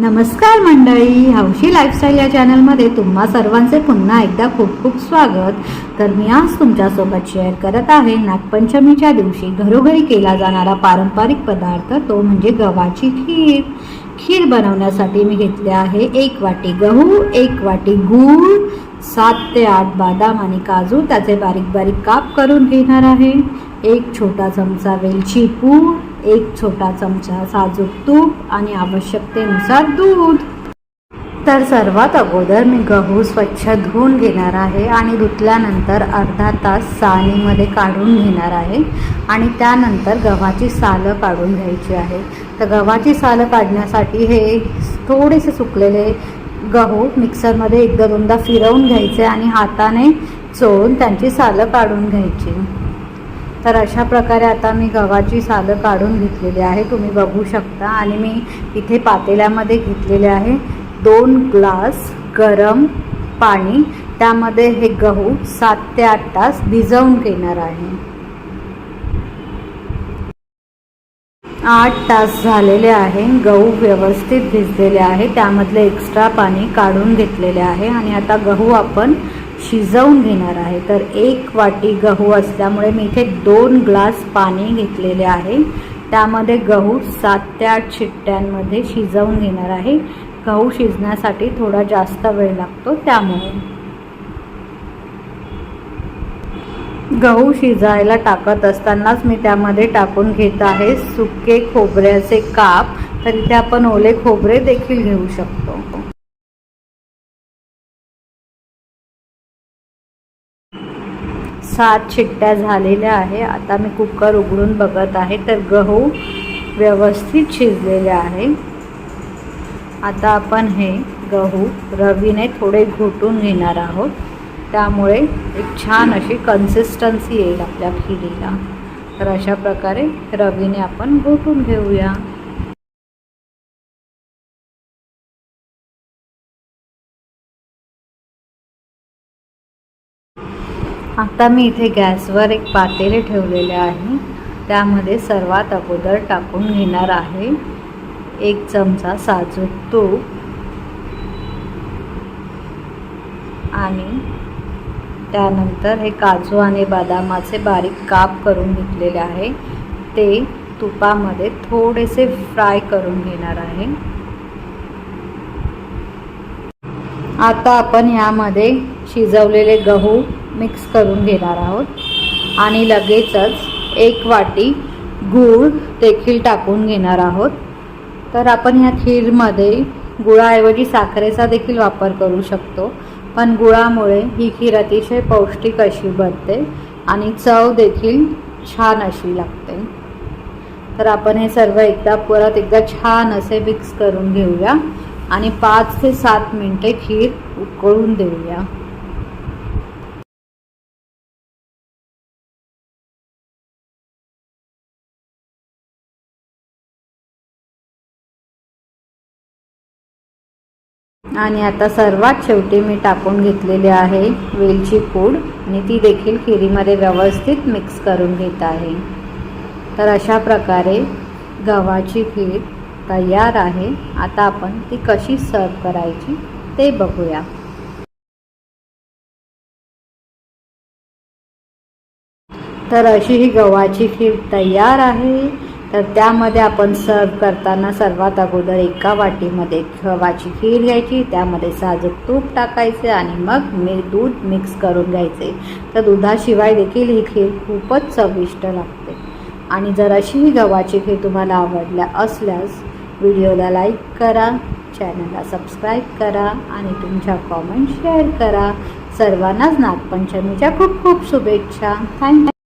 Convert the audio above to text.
नमस्कार मंडळी हौशी लाईफस्टाईल या चॅनलमध्ये तुम्हा सर्वांचे पुन्हा एकदा खूप खूप स्वागत. तर मी आज तुमच्यासोबत शेअर करत आहे नागपंचमीच्या दिवशी घरोघरी केला जाणारा पारंपरिक पदार्थ तो म्हणजे गव्हाची खीर. खीर बनवण्यासाठी मी घेतले आहे एक वाटी गहू एक वाटी गूळ सात ते आठ बदाम आणि काजू त्याचे बारीक बारीक काप करून घेणार आहे. एक छोटा चमचा वेलची पूड एक छोटा चमचा साजूक तूप आणि आवश्यकतेनुसार दूध. तर सर्वात अगोदर मी गहू स्वच्छ धुवून घेणार आहे आणि धुतल्यानंतर अर्धा तास चाळणीमध्ये काढून घेणार आहे आणि त्यानंतर गव्हाची सालं काढून घ्यायची आहे. तर गव्हाची सालं काढण्यासाठी हे थोडेसे सुकलेले गहू मिक्सरमध्ये एकदा दोनदा फिरवून घ्यायचे आणि हाताने चोळून त्यांची सालं काढून घ्यायची. तर अशा प्रकारे आता मी गव्हाची सालं काढून घेतलेली आहे. तुम्ही बघू शकता. आणि मी इथे पातेल्यामध्ये घेतलेले आहे दोन ग्लास गरम पाणी. त्यामध्ये हे गहू सात ते आठ तास भिजवून घेणार आहे. आठ तास झालेले आहे. गहू व्यवस्थित भिजलेले आहे. त्यामधले एक्स्ट्रा पाणी काढून घेतलेले आहे. आणि आता गहू आपण शिजवून घेणार आहे. तर एक वाटी गहू असल्यामुळे मी इथे दोन ग्लास पाणी घेतलेले आहे. त्यामध्ये गहू सात ते आठ शिट्ट्यांमध्ये शिजवून घेणार आहे. गहू शिजण्यासाठी थोडा जास्त वेळ लागतो त्यामुळे. गहू शिजायला टाकत असतानाच मी त्यामध्ये टाकून घेत आहे सुके खोबऱ्याचे काप. तर इथे आपण ओले खोबरे देखील घेऊ शकतो. सात शिट्ट्या झालेल्या आहे. आता मी कुकर उघडून बघत आहे. तर गहू व्यवस्थित शिजलेले आहे. आता आपण हे गहू रवीने थोडे घोटून घेणार आहोत. त्यामुळे एक छान अशी कन्सिस्टन्सी येईल आपल्या खिरीला तर अशा प्रकारे रवीने आपण घोटून घेऊया. आता मी इथे गॅसवर एक पातेले ठेवलेले आहे. त्यामध्ये सर्वात अगोदर टाकून घेणार आहे. एक चमचा साजूक तूप. आणि त्यानंतर हे काजू आणि बदामाचे बारीक काप करून घेतलेले आहे. ते तुपामध्ये थोडेसे फ्राय करून घेणार आहे. आता आपण यामध्ये शिजवलेले गहू मिक्स करून घेणार आहोत. आणि लगेचच एक वाटी गूळ देखील टाकून घेणार आहोत. तर आपण ह्या खीरमध्ये गुळाऐवजी साखरेचा देखील वापर करू शकतो. पण गुळामुळे ही खीर अतिशय पौष्टिक अशी बनते आणि चव देखील छान अशी लागते. तर आपण हे सर्व एकदा परत एकदा छान असे मिक्स करून घेऊया आणि पाच ते सात मिनटे खीर उकळून देऊया. आणि आता सर्वात शेवटी मी टाकून घेतलेली आहे वेलची पूड. आणि ती देखील खिरीमध्ये व्यवस्थित मिक्स करून घेत आहे. तर अशा प्रकारे गव्हाची खीर तयार आहे. आता आपण ती कशी सर्व करायची ते बघूया. तर अशी ही गव्हाची खीर तयार आहे. तर त्यामध्ये आपण सर्व करताना सर्वात अगोदर एका वाटीमध्ये खवाची खीर घ्यायची त्यामध्ये साजूक तूप टाकायचे आणि मग मी दूध मिक्स करून घ्यायचे. तर दुधाशिवाय देखील ही खीर खूपच चविष्ट लागते. आणि जर अशी ही गव्हाची खीर तुम्हाला आवडल्या असल्यास व्हिडिओला लाईक करा चॅनलला सबस्क्राईब करा आणि तुमच्या कॉमेंट शेअर करा. सर्वांनाच नागपंचमीच्या खूप खूप शुभेच्छा. थँक्यू